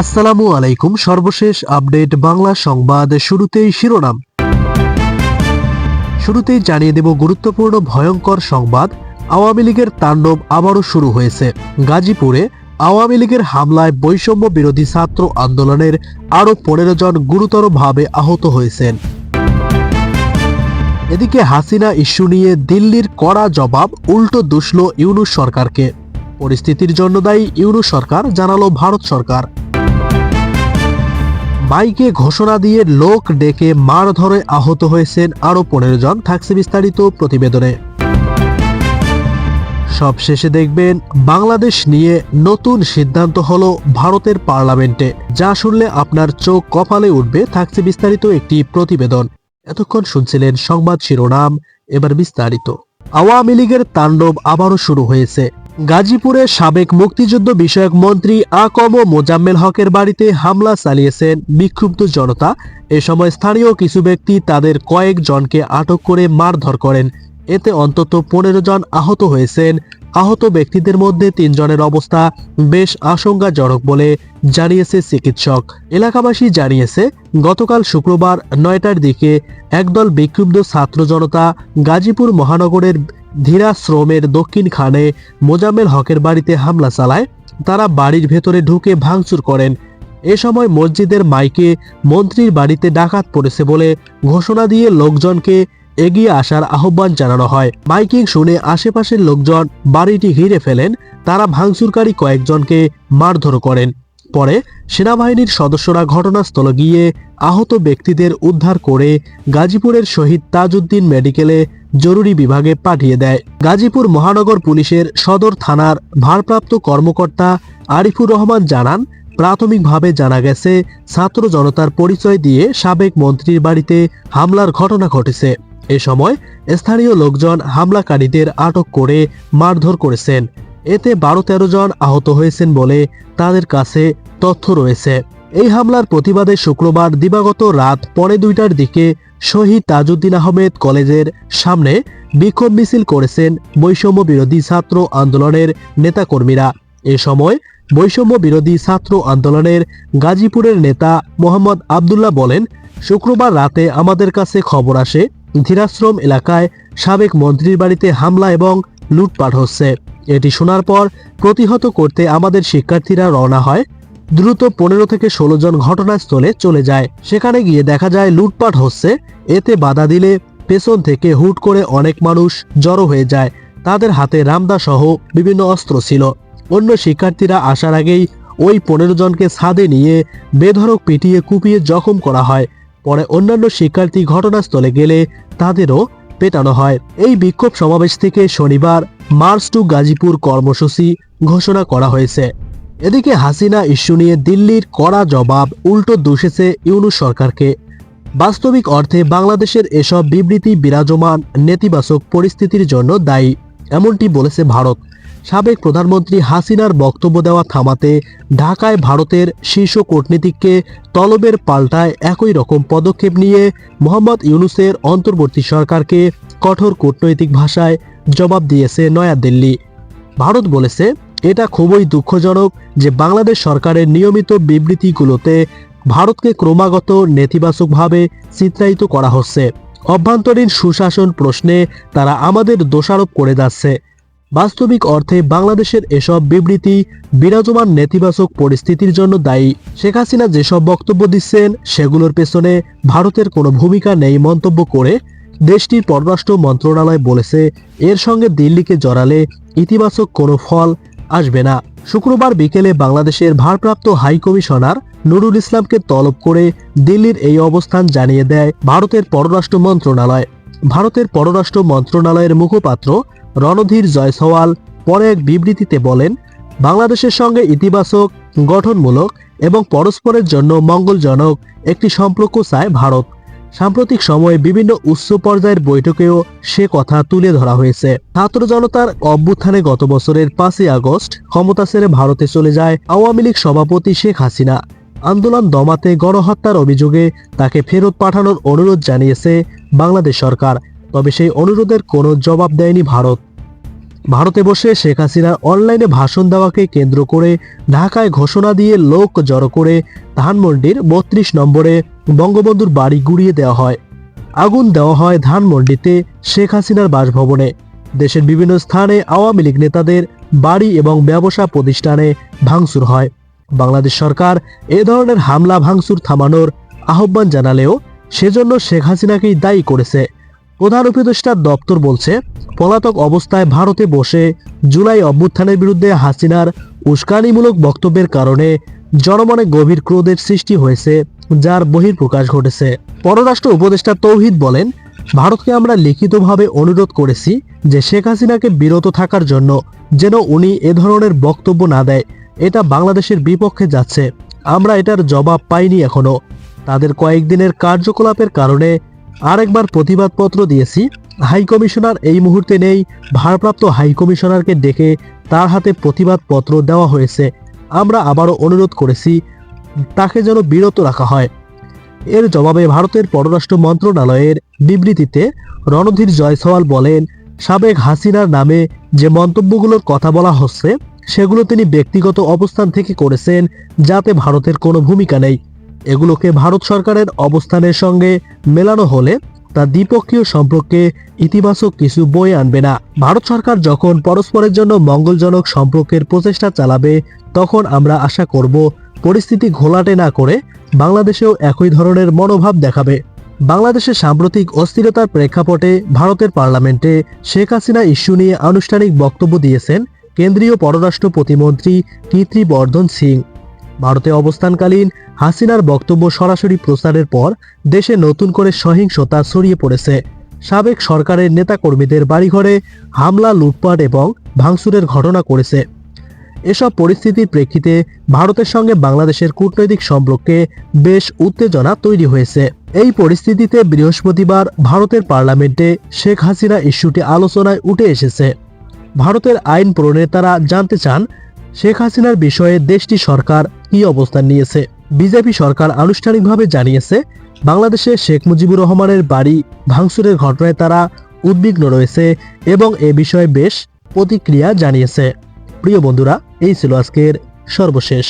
আসসালামু আলাইকুম। সর্বশেষ আপডেট বাংলা সংবাদ শুরুতেই শিরোনাম। শুরুতেই জানিয়ে দেব গুরুত্বপূর্ণ ভয়ঙ্কর সংবাদ। আওয়ামী লীগের তাণ্ডব আবারও শুরু হয়েছে। গাজীপুরে আওয়ামী লীগের হামলায় বৈষম্য বিরোধী ছাত্র আন্দোলনের আরও পনেরো জন গুরুতরভাবে আহত হয়েছেন। এদিকে হাসিনা ইস্যু নিয়ে দিল্লির কড়া জবাব উল্টো দুষল ইউনুস সরকারকে। পরিস্থিতির জন্য দায়ী ইউনুস সরকার, জানালো ভারত সরকার। মাইকে ঘোষণা দিয়ে লোক ডেকে মার ধরে আহত হয়েছেন আরও পনেরো জন থাকছে বিস্তারিত প্রতিবেদনে। সব শেষে দেখবেন, বাংলাদেশ নিয়ে নতুন সিদ্ধান্ত হল ভারতের পার্লামেন্টে। যা শুনলে আপনার চোখ কপালে উঠবে, থাকছে বিস্তারিত একটি প্রতিবেদন। এতক্ষণ শুনছিলেন সংবাদ শিরোনাম, এবার বিস্তারিত। আওয়ামী লীগের তাণ্ডব আবারও শুরু হয়েছে। গাজীপুরে সাবেক মুক্তিযুদ্ধ বিষয়ক মন্ত্রী আকম মোজাম্মেল হকের বাড়িতে হামলা চালিয়েছেন বিক্ষুব্ধ জনতা। এ সময় স্থানীয় কিছু ব্যক্তি তাদের কয়েকজনকে আটক করে মারধর করেন। এতে অন্তত পনেরো জন আহত হয়েছেন। আহত ব্যক্তিদের মধ্যে তিনজনের অবস্থা বেশ আশঙ্কাজনক বলে জানিয়েছে চিকিৎসক। এলাকাবাসী জানিয়েছে, গতকাল শুক্রবার নয়টার দিকে একদল বিক্ষুব্ধ ছাত্র জনতা গাজীপুর মহানগরের ধীরাশ্রমের দক্ষিণ খানে মোজাম্মেল হকের বাড়িতে হামলা চালায়। তারা বাড়ির ভেতরে ঢুকে ভাঙচুর করেন। এ সময় মসজিদের মাইকে মন্ত্রীর বাড়িতে ডাকাত পড়েছে বলে ঘোষণা দিয়ে লোকজনকে এগিয়ে আসার আহ্বান জানানো হয়। মাইকিং শুনে আশেপাশের লোকজন বাড়িটি ঘিরে ফেলেন। তারা ভাঙচুরকারী কয়েকজনকে মারধর করেন। পরে সেনাবাহিনীর সদস্যরা ঘটনাস্থলে গিয়ে আহত ব্যক্তিদের উদ্ধার করে গাজীপুরের শহীদ তাজউদ্দিন মেডিকেলে জরুরি বিভাগে পাঠিয়ে দেয়। গাজীপুর মহানগর পুলিশের সদর থানার ভারপ্রাপ্ত কর্মকর্তা আরিফুর রহমান জানান, প্রাথমিকভাবে জানা গেছে, ছাত্র জনতার পরিচয় দিয়ে সাবেক মন্ত্রীর বাড়িতে হামলার ঘটনা ঘটেছে। এ সময় স্থানীয় লোকজন হামলাকারীদের আটক করে মারধর করেছেন। এতে বারো তেরো জন আহত হয়েছেন বলে তাদের কাছে তথ্য রয়েছে। এই হামলার প্রতিবাদে শুক্রবার দিবাগত রাত পরে দুইটার দিকে শহীদ তাজউদ্দিন আহমেদ কলেজের সামনে বিক্ষোভ মিছিল করেছেন বৈষম্য বিরোধী ছাত্র আন্দোলনের নেতাকর্মীরা। এ সময় বৈষম্য বিরোধী ছাত্র আন্দোলনের গাজীপুরের নেতা মোহাম্মদ আবদুল্লাহ বলেন, শুক্রবার রাতে আমাদের কাছে খবর আসে, ধীরাশ্রম এলাকায় সাবেক মন্ত্রীর বাড়িতে হামলা এবং লুটপাট হচ্ছে। এটি শোনার পর প্রতিহত করতে আমাদের শিক্ষার্থীরা রওনা হয়। দ্রুত পনেরো থেকে ষোলো জন ঘটনাস্থলে চলে যায়। সেখানে গিয়ে দেখা যায় লুটপাট হচ্ছে। এতে বাধা দিলে পেছন থেকে হুট করে অনেক মানুষ জড়ো হয়ে যায়। তাদের হাতে রামদা সহ বিভিন্ন অস্ত্র ছিল। অন্য শিক্ষার্থীরা আসার আগেই ওই পনেরো জনকে ছাদে নিয়ে বেধড়ক পিটিয়ে কুপিয়ে জখম করা হয়। পরে অন্যান্য শিক্ষার্থী ঘটনাস্থলে গেলে তাদেরও পেটানো হয়। এই বিক্ষোভ সমাবেশ থেকে শনিবার মার্চ টু গাজীপুর কর্মসূচি ঘোষণা করা হয়েছে। এদিকে হাসিনা ইস্যু নিয়ে দিল্লির কড়া জবাব উল্টো দোষেছে ইউনুস সরকারকে। বাস্তবিক অর্থে বাংলাদেশের এসব বিবৃতি বিরাজমান নেতিবাচক পরিস্থিতির জন্য দায়ী, এমনটি বলেছে ভারত। সাবেক প্রধানমন্ত্রী হাসিনার বক্তব্য দেওয়া থামাতে ঢাকায় ভারতের শীর্ষ কূটনীতিককে তলবের পাল্টায় একই রকম পদক্ষেপ নিয়ে মোহাম্মদ ইউনুসের অন্তর্বর্তী সরকারকে কঠোর কূটনৈতিক ভাষায় জবাব দিয়েছে নয়াদিল্লি। ভারত বলেছে, এটা খুবই দুঃখজনক যে বাংলাদেশ সরকারের নিয়মিত বিবৃতিগুলোতে ভারতকে ক্রমাগত নেতিবাচকভাবে চিত্রায়িত করা হচ্ছে। অভ্যন্তরীণ সুশাসন প্রশ্নে তারা আমাদের দোষারোপ করে যাচ্ছে। বাস্তবিক অর্থে বাংলাদেশের এসব বিবৃতি বিরাজমান নেতিবাচক পরিস্থিতির জন্য দায়ী। শেখ হাসিনা যেসব বক্তব্য দিচ্ছেন, সেগুলোর পেছনে ভারতের কোনো ভূমিকা নেই মন্তব্য করে দেশটির পররাষ্ট্র মন্ত্রণালয় বলেছে, এর সঙ্গে দিল্লিকে জড়ালে ইতিবাচক কোনো ফল আসবে না। শুক্রবার বিকেলে বাংলাদেশের ভারপ্রাপ্ত হাই কমিশনার নুরুল ইসলামকে তলব করে দিল্লির এই অবস্থান জানিয়ে দেয় ভারতের পররাষ্ট্র মন্ত্রণালয়। ভারতের পররাষ্ট্র মন্ত্রণালয়ের মুখপাত্র রণধীর জয়সওয়াল পরে এক বিবৃতিতে বলেন, বাংলাদেশের সঙ্গে ইতিবাচক, গঠনমূলক এবং পরস্পরের জন্য মঙ্গলজনক একটি সম্পর্ক চায় ভারত। সাম্প্রতিক সময়ে বিভিন্ন উচ্চ পর্যায়ের বৈঠকেও সে কথা তুলে ধরা হয়েছে। ছাত্র জনতার অভ্যুত্থানে গত বছরের পাঁচই আগস্ট ক্ষমতা ছেড়ে ভারতে চলে যায় আওয়ামী লীগ সভাপতি শেখ হাসিনা। আন্দোলন দমাতে গণহত্যার অভিযোগে তাকে ফেরত পাঠানোর অনুরোধ জানিয়েছে বাংলাদেশ সরকার, তবে সেই অনুরোধের কোনো জবাব দেয়নি ভারত। ভারতে বসে শেখ হাসিনার অনলাইনে ভাষণ দেওয়াকে কেন্দ্র করে ঢাকায় ঘোষণা দিয়ে লোক জড়ো করে ধানমন্ডির বত্রিশ নম্বরে বঙ্গবন্ধুর বাড়ি গুড়িয়ে দেওয়া হয়। আগুন দেওয়া হয় ধানমন্ডিতে শেখ হাসিনার বাসভবনে। দেশের বিভিন্ন স্থানে আওয়ামী লীগ নেতাদের বাড়ি এবং ব্যবসা প্রতিষ্ঠানে ভাঙচুর হয়। বাংলাদেশ সরকার এ ধরনের হামলা ভাঙচুর থামানোর আহ্বান জানালেও সেজন্য শেখ হাসিনাকেই দায়ী করেছে। প্রধান উপদেষ্টার দপ্তর বলছে, পলাতক অবস্থায় ভারতে বসে জুলাই অভ্যুত্থানের বিরুদ্ধে হাসিনার উস্কানিমূলক বক্তব্যের কারণে জনমনে গভীর ক্রোধের সৃষ্টি হয়েছে। যার বহির্প্রকাশ ঘটেছে। পররাষ্ট্র উপদেষ্টা তৌহিদ বলেন, ভারতকে আমরা লিখিতভাবে অনুরোধ করেছি যে শেখ হাসিনাকে বিরত থাকার জন্য যেন উনি এ ধরনের বক্তব্য না দেয়। এটা বাংলাদেশের বিপক্ষে যাচ্ছে। আমরা এটার জবাব পাইনি এখনও। তাদের কয়েকদিনের কার্যকলাপের কারণে আরেকবার প্রতিবাদপত্র দিয়েছি। হাইকমিশনার এই মুহূর্তে নেই। ভারপ্রাপ্ত হাইকমিশনারকে ডেকে তার হাতে প্রতিবাদপত্র দেওয়া হয়েছে। আমরা আবারও অনুরোধ করেছি তাকে যেন বিরত রাখা হয়। এর জবাবে ভারতের পররাষ্ট্র মন্ত্রণালয়ের বিবৃতিতে রণধীর জয়সওয়াল বলেন, সাবেক হাসিনার নামে যে মন্তব্যগুলোর কথা বলা হচ্ছে, সেগুলো তিনি ব্যক্তিগত অবস্থান থেকে করেছেন, যাতে ভারতের কোনো ভূমিকা নেই। এগুলোকে ভারত সরকারের অবস্থানের সঙ্গে মেলানো হলে তা দ্বিপক্ষীয় সম্পর্কে ইতিবাচক কিছু বই আনবে না। ভারত সরকার যখন পরস্পরের জন্য মঙ্গলজনক সম্পর্কের প্রচেষ্টা চালাবে, তখন আমরা আশা করব পরিস্থিতি ঘোলাটে না করে বাংলাদেশেও একই ধরনের মনোভাব দেখাবে। বাংলাদেশের সাম্প্রতিক অস্থিরতার প্রেক্ষাপটে ভারতের পার্লামেন্টে শেখ হাসিনা ইস্যু নিয়ে আনুষ্ঠানিক বক্তব্য দিয়েছেন কেন্দ্রীয় পররাষ্ট্র প্রতিমন্ত্রী কীর্তি বর্ধন সিং। ভারতে অবস্থানকালীন হাসিনার বক্তব্য সরাসরি প্রচারের পর দেশে নতুন করে সহিংসতা ছড়িয়ে পড়েছে। সাবেক সরকারের নেতাকর্মীদের বাড়িঘরে হামলা, লুটপাট এবং ভাঙচুরের ঘটনা করেছে। এসব পরিস্থিতির প্রেক্ষিতে ভারতের সঙ্গে বাংলাদেশের কূটনৈতিক সম্পর্কে বেশ উত্তেজনা তৈরি হয়েছে। এই পরিস্থিতিতে বৃহস্পতিবার ভারতের পার্লামেন্টে শেখ হাসিনা ইস্যুটি আলোচনায় উঠে এসেছে। ভারতের আইন প্রণেতারা জানতে চান, শেখ হাসিনার বিষয়ে দেশটি সরকার কি অবস্থান নিয়েছে? বিজেপি সরকার আনুষ্ঠানিকভাবে জানিয়েছে, বাংলাদেশে শেখ মুজিবুর রহমানের বাড়ি ভাঙচুরের ঘটনায় তারা উদ্বিগ্ন রয়েছে এবং এ বিষয়ে বেশ প্রতিক্রিয়া জানিয়েছে। প্রিয় বন্ধুরা এই ছিল আজকের সর্বশেষ